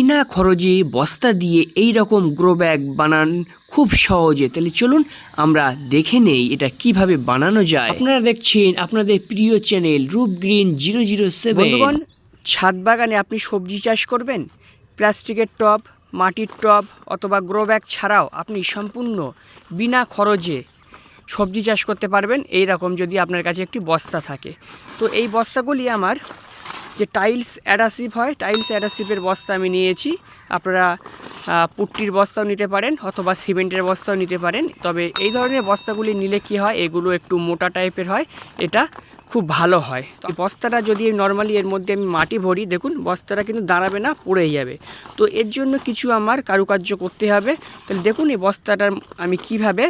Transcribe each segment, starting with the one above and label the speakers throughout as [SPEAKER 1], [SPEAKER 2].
[SPEAKER 1] বিনা খরচে বস্তা দিয়ে এই রকম গ্রো ব্যাগ বানান খুব সহজে। তাহলে চলুন আমরা দেখে নেই এটা কীভাবে বানানো যায়। আপনারা দেখছেন আপনাদের প্রিয় চ্যানেল রূপ গ্রিন জিরো জিরো সেভেন।
[SPEAKER 2] ছাদ বাগানে আপনি সবজি চাষ করবেন? প্লাস্টিকের টব মাটির টব অথবা গ্রো ব্যাগ ছাড়াও আপনি সম্পূর্ণ বিনা খরচে সবজি চাষ করতে পারবেন। এই রকম যদি আপনার কাছে একটি বস্তা থাকে। তো এই বস্তাগুলি আমার যে টাইলস অ্যাডাসিভ হয় টাইলস অ্যাডাসিভের বস্তা আমি নিয়েছি। আপনারা পুট্টির বস্তাও নিতে পারেন অথবা সিমেন্টের বস্তাও নিতে পারেন। তবে এই ধরনের বস্তাগুলি নিলে কি হয়, এগুলো একটু মোটা টাইপের হয়, এটা খুব ভালো হয়। তো বস্তাটা যদি নর্মালি এর মধ্যে আমি মাটি ভরি, দেখুন বস্তাটা কিন্তু দাঁড়াবে না, পড়েই যাবে। তো এর জন্য কিছু আমার কারুকার্য করতে হবে। তাহলে দেখুন এই বস্তাটার আমি কীভাবে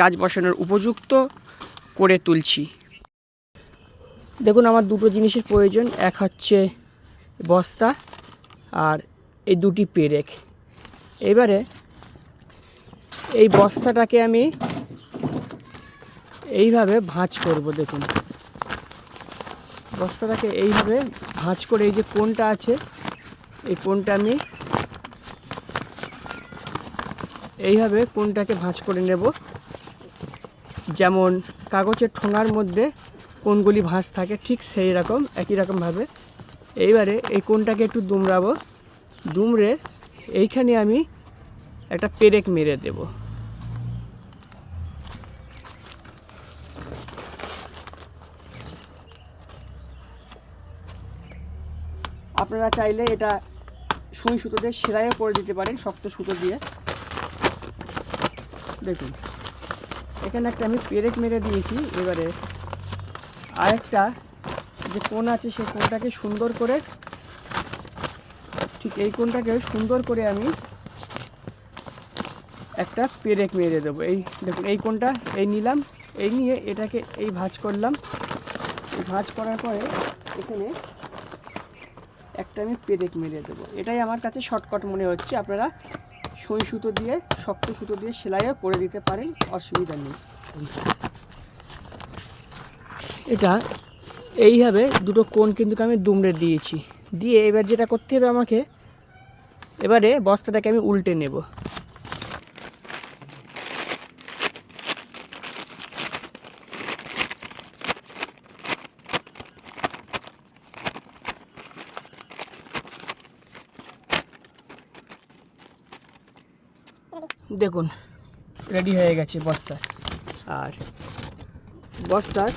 [SPEAKER 2] গাছ বসানোর উপযুক্ত করে তুলছি। দেখুন, আমার দুটো জিনিসের প্রয়োজন। এক হচ্ছে বস্তা আর এই দুটি পেরেক। এবারে এই বস্তাটাকে আমি এইভাবে ভাঁজ করব, দেখুন। বস্তাটাকে এইভাবে ভাঁজ করে এই যে কোনটা আছে, এই কোনটা আমি এইভাবে কোনটাকে ভাঁজ করে নেব। যেমন কাগজের ঠোঙার মধ্যে কোনগুলি ভাঁজ থাকে ঠিক সেই রকম, একই রকমভাবে। এইবারে এই কোনটাকে একটু দুমড়াবো। দুমড়ে এইখানে আমি একটা পেরেক মেরে দেব। আপনারা চাইলে এটা সুই সুতো দিয়ে সেলাইও করে দিতে পারেন, শক্ত সুতো দিয়ে। দেখুন, এখানে একটা আমি পেরেক মেরে দিয়েছি, এবারে আরেকটা, যে কোণ আছে সেই কোণটাকে সুন্দর করে, ঠিক এই কোণটাকে সুন্দর করে আমি একটা পেরেক মেরে দেবো। এই দেখুন, এই কোণটা এই নিলাম, এই নিয়ে এটাকে এই ভাঁজ করলাম। এই ভাঁজ করার পরে এখানে একটা আমি পেরেক মেরে দেবো। এটাই আমার কাছে শর্টকাট মনে হচ্ছে। আপনারা সই সুতো দিয়ে, শক্ত সুতো দিয়ে সেলাইও করে দিতে পারেন, অসুবিধা নেই। এটা, এইভাবে দুটো কোণ কিন্তু আমি দুমড়ে দিয়েছি। দিয়ে এবার যেটা করতে হবে আমাকে, এবারে বস্তাটাকে আমি উল্টে নেব। দেখুন, রেডি হয়ে গেছে বস্তা। আর বস্তার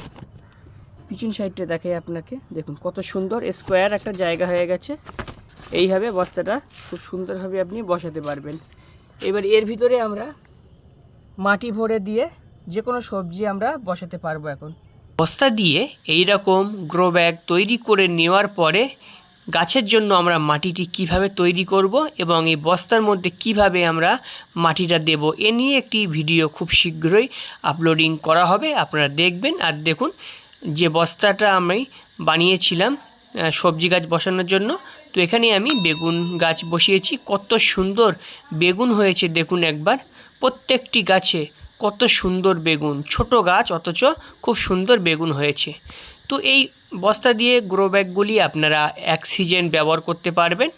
[SPEAKER 2] পিছন সাইডটা দেখাই আপনাকে। দেখুন, কত সুন্দর স্কোয়ার একটা জায়গা হয়ে গেছে। এইভাবে বস্তাটা খুব সুন্দরভাবে আপনি বসাতে পারবেন। এবার এর ভিতরে আমরা মাটি ভরে দিয়ে যে কোনো সবজি আমরা বসাতে পারব এখন।
[SPEAKER 1] বস্তা দিয়ে এই রকম গ্রো ব্যাগ তৈরি করে নেওয়ার পরে গাছের জন্য আমরা মাটিটি কীভাবে তৈরি করব এবং এই বস্তার মধ্যে কীভাবে আমরা মাটিটা দেব, এ নিয়ে একটি ভিডিও খুব শীঘ্রই আপলোডিং করা হবে। আপনারা দেখবেন আর দেখুন যে বস্তাটা আমি বানিয়েছিলাম সবজি গাছ বসানোর জন্য, তো এখানে আমি বেগুন গাছ বসিয়েছি। কত সুন্দর বেগুন হয়েছে, দেখুন একবার। প্রত্যেকটি গাছে কত সুন্দর বেগুন, ছোট গাছ অথচ খুব সুন্দর বেগুন হয়েছে। তো এই বস্তা দিয়ে গ্রো ব্যাগগুলি আপনারা এক সিজন ব্যবহার করতে পারবেন।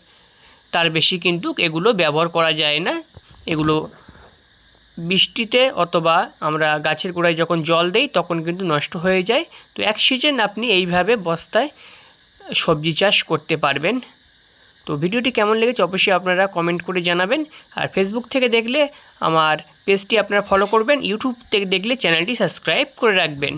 [SPEAKER 1] তার বেশি কিন্তু এগুলো ব্যবহার করা যায় না। এগুলো বৃষ্টিতে অথবা আমরা গাছের গোড়ায় যখন জল দেই, তখন কিন্তু নষ্ট হয়ে যায়। তো এক সিজন আপনি এইভাবে বস্তায় সবজি চাষ করতে পারবেন। তো ভিডিওটি কেমন লেগেছে অবশ্যই আপনারা কমেন্ট করে জানাবেন। আর ফেসবুক থেকে দেখলে আমার পেজটি আপনারা ফলো করবেন। ইউটিউব থেকে দেখলে চ্যানেলটি সাবস্ক্রাইব করে রাখবেন।